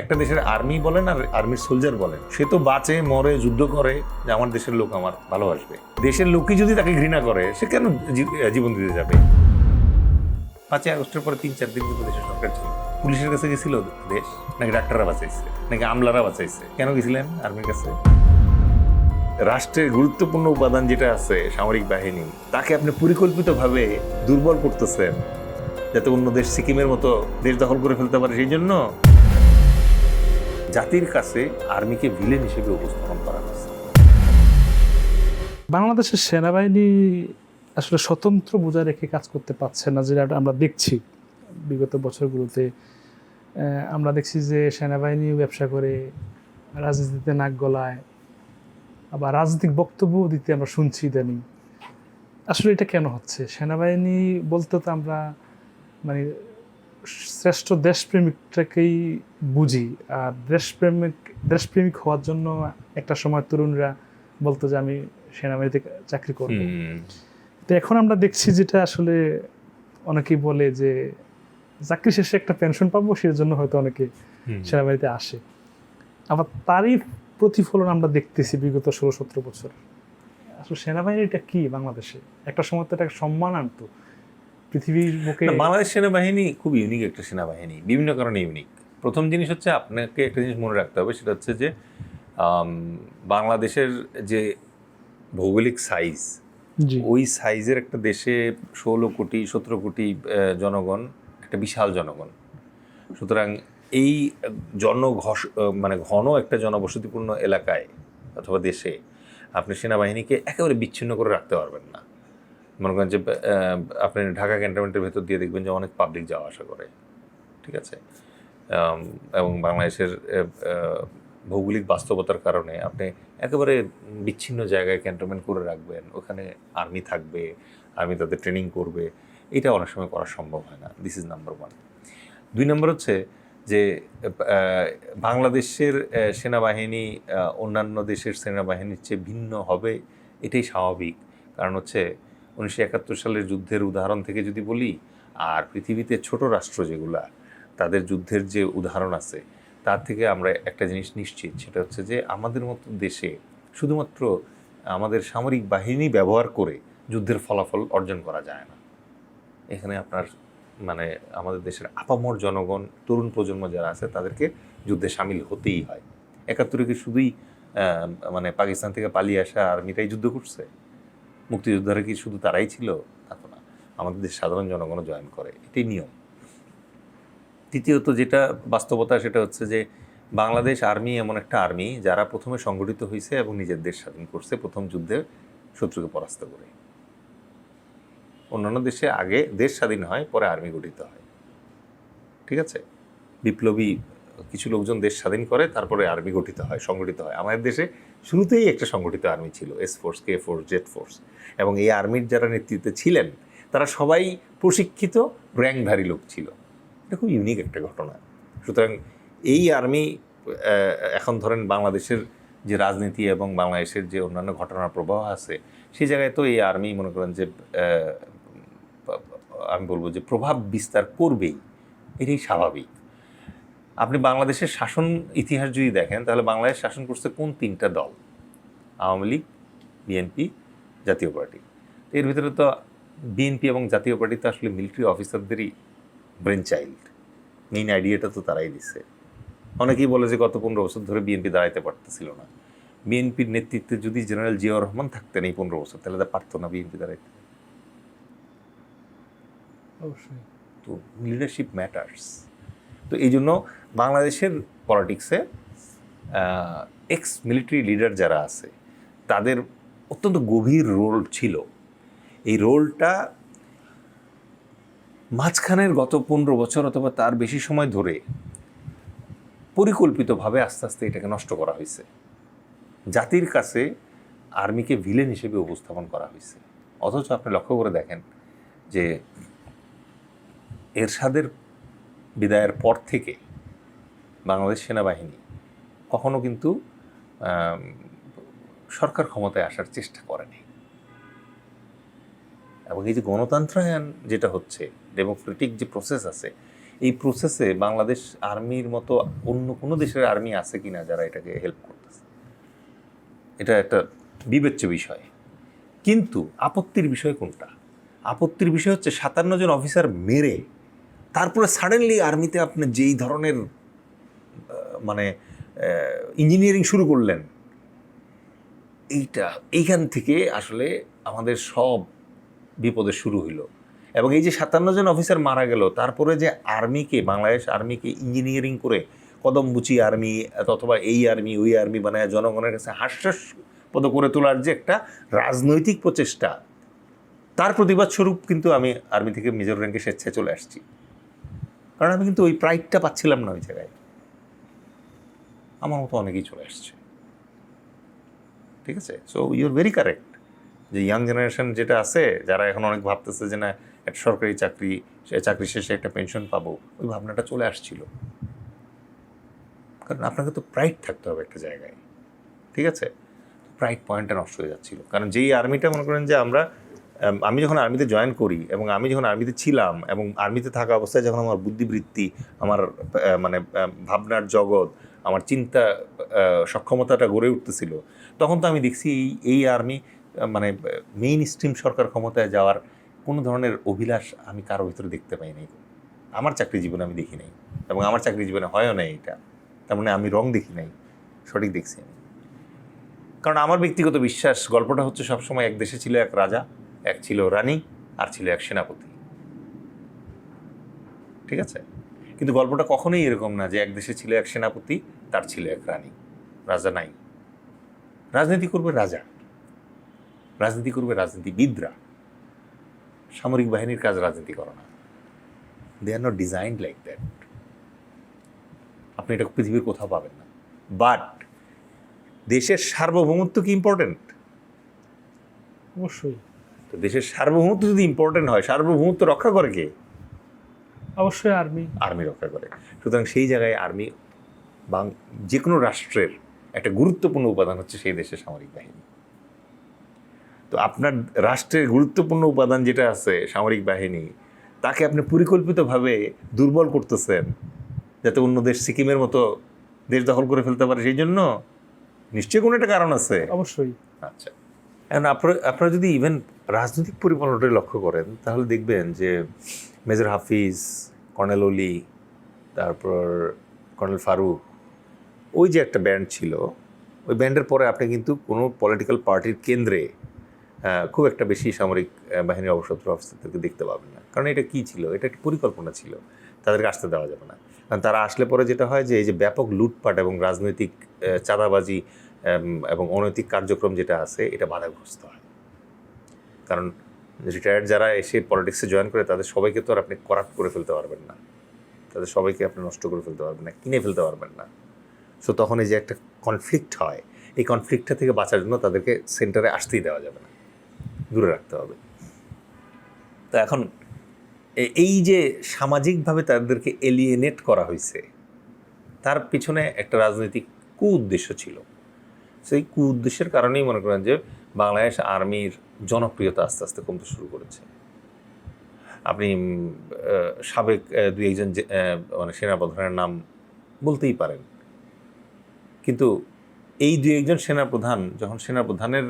একটা দেশের আর্মি বলেন আর আর্মির সোলজার বলেন, সে তো বাঁচে, মরে, যুদ্ধ করে, যে আমার দেশের লোক আমার ভালোবাসবে। দেশের লোকই যদি তাকে ঘৃণা করে, সে কেন জীবন দিতে যাবে? পাঁচই আগস্টের পরে তিন, চার দিন কিন্তু দেশের সরকার ছিল। পুলিশের কাছে গেছিল দেশ, নাকি ডাক্তাররা বাঁচাইছে, নাকি আমলারা বাঁচাইছে। কেন গেছিলেন আর্মির কাছে? রাষ্ট্রের গুরুত্বপূর্ণ উপাদান যেটা আছে, সামরিক বাহিনী, তাকে আপনি পরিকল্পিতভাবে দুর্বল করতেছেন, যাতে অন্য দেশ সিকিমের মতো দেশ দখল করে ফেলতে পারে। সেই জন্য জাতির কাছে আর্মিকে ভিলেন হিসেবে উপস্থাপন করা হয়েছে। বাংলাদেশের সেনাবাহিনী আসলে স্বতন্ত্র বোঝা রেখে কাজ করতে পারছে না, যেটা আমরা দেখছি বিগত বছরগুলোতে। আমরা দেখছি যে সেনাবাহিনী ব্যবসা করে, রাজনীতিতে নাক গলায়, আবার রাজনৈতিক বক্তব্যও দিতে আমরা শুনছি ইদানিং। আসলে এটা কেন হচ্ছে? সেনাবাহিনী বলতে তো আমরা মানে শ্রেষ্ঠ দেশপ্রেমিকটাকেই বুঝি। আর দেশপ্রেমিক দেশপ্রেমিক হওয়ার জন্য একটা সময় তরুণরা বলতো যে আমি সেনাবাহিনীতে চাকরি করব। তো এখন আমরা দেখছি যেটা আসলে অনেকেই বলে যে চাকরি শেষে একটা পেনশন পাবো সেই জন্য হয়তো অনেকে সেনাবাহিনীতে আসে। আবার তারই প্রতিফলন আমরা দেখতেছি বিগত ষোলো সতেরো বছর। আসলে সেনাবাহিনীটা কি বাংলাদেশে? একটা সময় তো এটা সম্মান আনতো। পৃথিবীর বুকে বাংলাদেশ সেনাবাহিনী খুব ইউনিক একটা সেনাবাহিনী বিভিন্ন কারণে ইউনিক প্রথম জিনিস হচ্ছে আপনাকে একটা জিনিস মনে রাখতে হবে সেটা হচ্ছে যে বাংলাদেশের যে ভৌগোলিক সাইজ ওই সাইজের একটা দেশে ষোলো কোটি সতেরো কোটি জনগণ একটা বিশাল জনগণ। সুতরাং এই জনঘস মানে ঘন একটা জনবসতিপূর্ণ এলাকায় অথবা দেশে আপনি সেনাবাহিনীকে একেবারে বিচ্ছিন্ন করে রাখতে পারবেন না। মনে করেন যে আপনি ঢাকা ক্যান্টনমেন্টের ভেতর দিয়ে দেখবেন যে অনেক পাবলিক যাওয়া আসা করে, ঠিক আছে? এবং বাংলাদেশের ভৌগোলিক বাস্তবতার কারণে আপনি একেবারে বিচ্ছিন্ন জায়গায় ক্যান্টনমেন্ট করে রাখবেন, ওখানে আর্মি থাকবে আর্মি তাদের ট্রেনিং করবে, এটা অনেক সময় করা সম্ভব হয় না। দিস ইজ নাম্বার ওয়ান দুই নম্বর হচ্ছে যে বাংলাদেশের সেনাবাহিনী অন্যান্য দেশের সেনাবাহিনীর চেয়ে ভিন্ন হবে, এটাই স্বাভাবিক। কারণ হচ্ছে উনিশশো একাত্তর সালের যুদ্ধের উদাহরণ থেকে যদি বলি, আর পৃথিবীতে ছোট রাষ্ট্র যেগুলা, তাদের যুদ্ধের যে উদাহরণ আছে, তার থেকে আমরা একটা জিনিস নিশ্চিত, সেটা হচ্ছে যে আমাদের মতো দেশে শুধুমাত্র আমাদের সামরিক বাহিনী ব্যবহার করে যুদ্ধের ফলাফল অর্জন করা যায় না। এখানে আপনার মানে আমাদের দেশের আপামর জনগণ, তরুণ প্রজন্ম যারা আছে, তাদেরকে যুদ্ধে সামিল হতেই হয়। একাত্তরে কি শুধুই মানে পাকিস্তান থেকে পালিয়ে আসা আর্মিটাই যুদ্ধ করছে? মুক্তিযোদ্ধারা কি শুধু তারাই ছিল? তা তো না। আমাদের দেশের সাধারণ জনগণও জয়েন করে। এটাই নিয়ম। তৃতীয়ত যেটা বাস্তবতা, সেটা হচ্ছে যে বাংলাদেশ আর্মি এমন একটা আর্মি যারা প্রথমে সংগঠিত হয়েছে এবং নিজের দেশ স্বাধীন করছে, প্রথম যুদ্ধে শত্রুকে পরাস্ত করে। অন্যান্য দেশে আগে দেশ স্বাধীন হয়, পরে আর্মি গঠিত হয়। ঠিক আছে? বিপ্লবী কিছু লোকজন দেশ স্বাধীন করে, তারপরে আর্মি গঠিত হয়, সংগঠিত হয়। আমাদের দেশে শুরুতেই একটা সংগঠিত আর্মি ছিল S force K force Z force এবং এই আর্মির যারা নেতৃত্বে ছিলেন, তারা সবাই প্রশিক্ষিত, র্যাঙ্কধারী লোক ছিল। এটা খুব ইউনিক একটা ঘটনা। সুতরাং এই আর্মি এখন ধরেন বাংলাদেশের যে রাজনীতি এবং বাংলাদেশের যে অন্যান্য ঘটনার প্রবাহ আছে, সেই জায়গায় তো এই আর্মি মনে করেন যে আমি বলব যে প্রভাব বিস্তার করবেই। এটাই স্বাভাবিক। আপনি বাংলাদেশের শাসন ইতিহাস যদি দেখেন তাহলে বাংলাদেশ শাসন করছে কোন তিনটা দল? Awami League BNP Jatiya Party. এর ভিতরে তো বিএনপি এবং জাতীয় পার্টি তো আসলে মিলিটারি অফিসারদেরই ব্রেন চাইল্ড মেইন আইডিয়াটা তো তারাই দিচ্ছে। অনেকেই বলে যে গত পনেরো বছর ধরে বিএনপি দাঁড়াইতে পারতেছিল না। বিএনপির নেতৃত্বে যদি জেনারেল জিয়াউর রহমান থাকতেন এই পনেরো বছর তাহলে তা পারতো না বিএনপি দাঁড়াইতে। অবশ্যই। তো লিডারশিপ ম্যাটার্স তো এই জন্য বাংলাদেশের পলিটিক্সে এক্স মিলিটারি লিডার যারা আছে, তাদের অত্যন্ত গভীর রোল ছিল। এই রোলটা মাঝখানের গত পনেরো বছর অথবা তার বেশি সময় ধরে পরিকল্পিতভাবে আস্তে আস্তে এটাকে নষ্ট করা হয়েছে। জাতির কাছে আর্মিকে ভিলেন হিসেবে উপস্থাপন করা হয়েছে। অথচ আপনি লক্ষ্য করে দেখেন যে এরশাদের বিদায়ের পর থেকে বাংলাদেশ সেনাবাহিনী কখনো কিন্তু সরকার ক্ষমতায় আসার চেষ্টা করেনি। এবং এই যে গণতন্ত্রায়ন যেটা হচ্ছে, ডেমোক্রেটিক যে প্রসেস আছে, এই প্রসেসে বাংলাদেশ আর্মির মতো অন্য কোনো দেশের আর্মি আছে কিনা যারা এটাকে হেল্প করতেছে, এটা একটা বিবেচ্য বিষয়। কিন্তু আপত্তির বিষয় কোনটা? আপত্তির বিষয় হচ্ছে সাতান্ন জন অফিসার মেরে তারপরে সাডেনলি আর্মিতে আপনি যেই ধরনের মানে ইঞ্জিনিয়ারিং শুরু করলেন, এইটা, এইখান থেকে আসলে আমাদের সব বিপদের শুরু হইল। এবং এই যে সাতান্ন জন অফিসার মারা গেল, তারপরে যে আর্মিকে বাংলাদেশ আর্মিকে ইঞ্জিনিয়ারিং করে কদমবুচি আর্মি অথবা এই আর্মি ওই আর্মি বানায় জনগণের কাছে হাস্যাস্পদ করে তোলার যে একটা রাজনৈতিক প্রচেষ্টা, তার প্রতিবাদ স্বরূপ কিন্তু আমি আর্মি থেকে মেজর র্যাঙ্কে স্বেচ্ছায় চলে আসছি। কারণ আমি কিন্তু ওই প্রাইডটা পাচ্ছিলাম না ওই জায়গায়। আমার মতো অনেকেই চলে আসছে। ঠিক আছে? সো ইউর ভেরি কারেক্ট যে ইয়াং জেনারেশন যেটা আছে, যারা এখন অনেক ভাবতেছে যে না, একটা সরকারি চাকরি, সে চাকরি শেষে একটা পেনশন পাবো, ওই ভাবনাটা চলে আসছিল। কারণ আপনাকে তো প্রাইড থাকতে হবে একটা জায়গায়। ঠিক আছে? প্রাইড পয়েন্টটা নষ্ট হয়ে যাচ্ছিল। কারণ যেই আর্মিটা মনে করেন যে আমরা আম, যখন আর্মিতে জয়েন করি এবং আমি যখন আর্মিতে ছিলাম এবং আর্মিতে থাকা অবস্থায় যখন আমার বুদ্ধিবৃত্তি আমার মানে ভাবনার জগৎ আমার চিন্তা সক্ষমতাটা গড়ে উঠতেছিল তখন তো আমি দেখছি এই এই আর্মি মানে মেইন স্ট্রিম সরকার ক্ষমতায় যাওয়ার কোনো ধরনের অভিলাষ আমি কারও ভিতরে দেখতে পাই নাই। আমার চাকরি জীবনে আমি দেখি নাই এবং আমার চাকরি জীবনে হয়ও নাই এটা। তার মানে আমি রং দেখি নাই সঠিক দেখছি আমি। কারণ আমার ব্যক্তিগত বিশ্বাস গল্পটা হচ্ছে সবসময় এক দেশে ছিল এক রাজা। এক ছিল রানী, আর ছিল এক সেনাপতি। ঠিক আছে? কিন্তু গল্পটা কখনোই এরকম না যে এক দেশে ছিল এক সেনাপতি, তার ছিল এক রানী। রাজা নাই। রাজনীতি করবে রাজা। রাজনীতি করবে রাজনীতিবিদরা। সামরিক বাহিনীর কাজ রাজনীতি করা না। They are not designed like that আপনি এটা পৃথিবীর কোথাও পাবেন না। বাট দেশের সার্বভৌমত্ব কি ইম্পর্টেন্ট অবশ্যই। তো দেশের সার্বভৌমত্ব যদি ইম্পর্টেন্ট হয় সার্বভৌমত্ব রক্ষা করে কে? অবশ্যই আর্মি। আর্মি রক্ষা করে। সুতরাং সেই জায়গায় আর্মি বাং যে কোনো রাষ্ট্রের একটা গুরুত্বপূর্ণ উপাদান হচ্ছে সেই দেশের সামরিক বাহিনী। তো আপনার রাষ্ট্রের গুরুত্বপূর্ণ উপাদান যেটা আছে সামরিক বাহিনী তাকে আপনি পরিকল্পিতভাবে দুর্বল করতেছেন যাতে অন্য দেশ সিকিমের মতো দেশ দখল করে ফেলতে পারে সেই জন্য? নিশ্চয়ই কোনো একটা কারণ আছে। অবশ্যই। আচ্ছা। এখন আপনারা আপনারা যদি ইভেন রাজনৈতিক পরিকল্পনাটা লক্ষ্য করেন, তাহলে দেখবেন যে মেজর হাফিজ, কর্নেল অলি, তারপর কর্নেল ফারুক, ওই যে একটা ব্যান্ড ছিল, ওই ব্যান্ডের পরে আপনি কিন্তু কোনো পলিটিক্যাল পার্টির কেন্দ্রে খুব একটা বেশি সামরিক বাহিনীর অবসত্র অফিসারদেরকে দেখতে পাবেন না। কারণ এটা কী ছিল? এটা একটা পরিকল্পনা ছিল। তাদেরকে আসতে দেওয়া যাবে না। কারণ তারা আসলে পরে যেটা হয় যে, এই যে ব্যাপক লুটপাট এবং রাজনৈতিক চাঁদাবাজি এবং অনৈতিক কার্যক্রম যেটা আছে, এটা বাধাগ্রস্ত হয়। কারণ রিটায়ার্ড যারা এসে পলিটিক্সে জয়েন করে, তাদের সবাইকে তো আর আপনি করাপ্ট করে ফেলতে পারবেন না। তাদের সবাইকে আপনি নষ্ট করে ফেলতে পারবেন না, কিনে ফেলতে পারবেন না। সো তখন এই যে একটা কনফ্লিক্ট হয়, এই কনফ্লিক্টটা থেকে বাঁচার জন্য তাদেরকে সেন্টারে আসতেই দেওয়া যাবে না। দূরে রাখতে হবে। তো এখন এই যে সামাজিকভাবে তাদেরকে এলিয়েনেট করা হয়েছে, তার পিছনে একটা রাজনৈতিক কু উদ্দেশ্য ছিল। সেই কু উদ্দেশ্যের কারণেই মনে করেন যে বাংলাদেশ আর্মির জনপ্রিয়তা আস্তে আস্তে কমতে শুরু করেছে। আপনি সাবেক দুই একজন মানে সেনাপ্রধানের নাম বলতেই পারেন। কিন্তু এই দুই একজন সেনাপ্রধান যখন সেনাপ্রধানের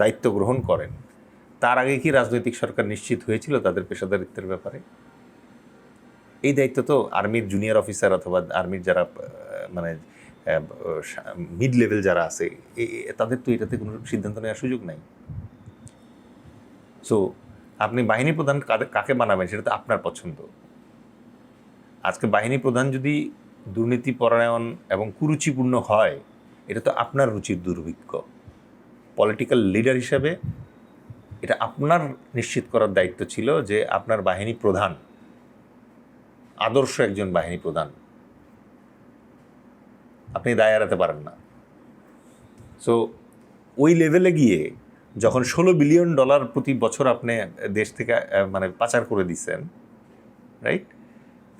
দায়িত্ব গ্রহণ করেন, তার আগে কি রাজনৈতিক সরকার নিশ্চিত হয়েছিল তাদের পেশাদারিত্বের ব্যাপারে? এই দায়িত্ব তো আর্মির জুনিয়র অফিসার অথবা আর্মির যারা মানে মিড লেভেল যারা আছে তাদের তো এটাতে কোনো সিদ্ধান্ত নেওয়ার সুযোগ নাই। সো আপনি বাহিনী প্রধান কাকে বানাবেন সেটা তো আপনার পছন্দ। আজকে বাহিনী প্রধান যদি দুর্নীতি পরায়ণ এবং কুরুচিপূর্ণ হয়, এটা তো আপনার রুচির দুর্ভিক্ষ। পলিটিক্যাল লিডার হিসাবে এটা আপনার নিশ্চিত করার দায়িত্ব ছিল যে আপনার বাহিনী প্রধান, আদর্শ একজন বাহিনী প্রধান। আপনি দায় এড়াতে পারেন না। সো ওই লেভেলে গিয়ে যখন ষোলো বিলিয়ন ডলার প্রতি বছর আপনি দেশ থেকে মানে পাচার করে দিচ্ছেন রাইট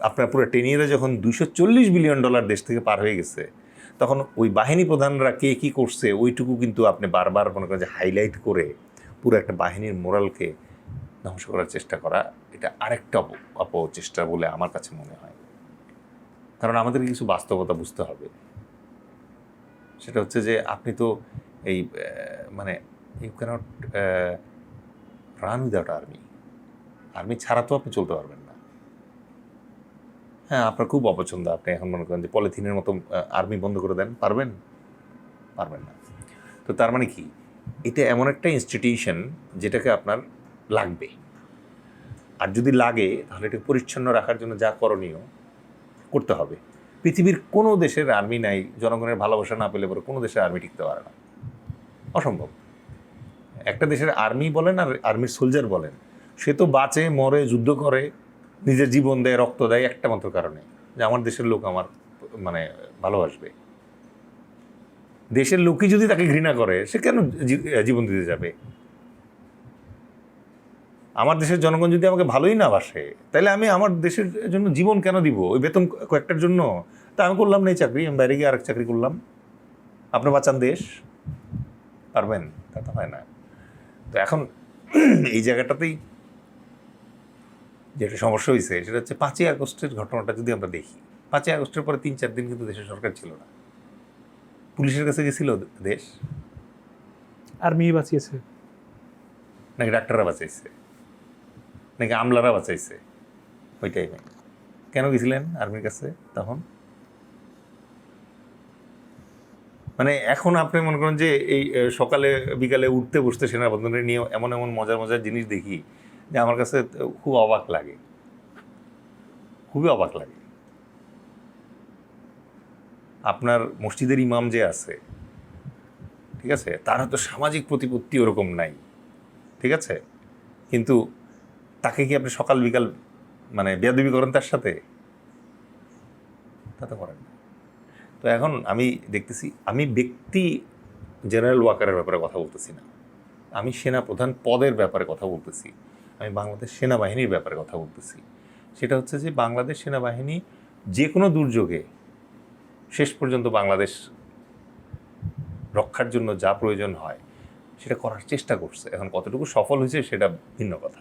আপনার পুরো টেন ইয়ারে যখন দুইশো চল্লিশ বিলিয়ন ডলার দেশ থেকে পার হয়ে গেছে, তখন ওই বাহিনী প্রধানরা কে কী করছে, ওইটুকু কিন্তু আপনি বারবার মনে করেন যে হাইলাইট করে পুরো একটা বাহিনীর মোরালকে ধ্বংস করার চেষ্টা করা, এটা আরেকটা অপ- অপচেষ্টা বলে আমার কাছে মনে হয়। কারণ আমাদের কিছু বাস্তবতা বুঝতে হবে। সেটা হচ্ছে যে আপনি তো এই মানে you can't run without army army ছাড়া তো আপনি চলতে পারবেন না। হ্যাঁ আপনার খুব অপছন্দ। আপনি এখন মনে করেন যে পলিথিনের মতো আর্মি বন্ধ করে দেন। পারবেন? পারবেন না। তো তার মানে কি? এটা এমন একটা ইনস্টিটিউশন যেটাকে আপনার লাগবে। আর যদি লাগে, তাহলে এটা পরিচ্ছন্ন রাখার জন্য যা করণীয়, করতে হবে। পৃথিবীর কোনো দেশের আর্মি নাই, জনগণের ভালোবাসা না পেলে পরে কোনো দেশের আর্মি টিকতে পারে না। অসম্ভব। একটা দেশের আর্মি বলেন আর আর্মির সোলজার বলেন, সে তো বাঁচে, মরে, যুদ্ধ করে, নিজের জীবন দেয়, রক্ত দেয় একটা মাত্র কারণে, যে আমার দেশের লোক আমার মানে ভালোবাসবে। দেশের লোকই যদি তাকে ঘৃণা করে, সে কেন জীবন দিতে যাবে? আমার দেশের জনগণ যদি আমাকে ভালোই না বাসে তাহলে আমি আমার দেশের জন্য জীবন কেন দিব? ওই বেতন কয়েকটার জন্য? তা আমি করলাম না এই চাকরি আমি বাইরে গিয়ে আরেক চাকরি করলাম। আপনি বাঁচান দেশ। পারবেন? তা তো হয় না। তো এখন এই জায়গাটাতেই যেটা সমস্যা হয়েছে সেটা হচ্ছে পাঁচই আগস্টের ঘটনাটা যদি আমরা দেখি পাঁচই আগস্টের পরে তিন চার দিন কিন্তু দেশের সরকার ছিল না। পুলিশের কাছে গেছিল দেশ। আর্মি বাঁচিয়েছে। নাকি ডাক্তাররা বাঁচাইছে? নাকি আমলারা বাঁচাইছে ওই টাইমে কেন গেছিলেন আর্মির কাছে তখন? মানে এখন আপনি মনে করেন যে এই সকালে, বিকালে উঠতে বসতে সেনাবন্ধনে নিয়ে এমন এমন মজার মজার জিনিস দেখি যে আমার কাছে খুব অবাক লাগে। খুবই অবাক লাগে। আপনার মসজিদের ইমাম যে আছে, ঠিক আছে? তার হয়তো সামাজিক প্রতিপত্তি ওরকম নাই, ঠিক আছে? কিন্তু তাকে কি আপনি সকাল, বিকাল মানে বেয়াদবি করেন তার সাথে? তা তো করেন। তো এখন আমি দেখতেছি, আমি ব্যক্তি জেনারেল ওয়াকারের ব্যাপারে কথা বলতেছি না। আমি সেনা প্রধান পদের ব্যাপারে কথা বলতেছি। আমি বাংলাদেশ সেনাবাহিনীর ব্যাপারে কথা বলতেছি। সেটা হচ্ছে যে বাংলাদেশ সেনাবাহিনী যে কোনো দুর্যোগে শেষ পর্যন্ত বাংলাদেশ রক্ষার জন্য যা প্রয়োজন হয়, সেটা করার চেষ্টা করছে। এখন কতটুকু সফল হয়েছে সেটা ভিন্ন কথা।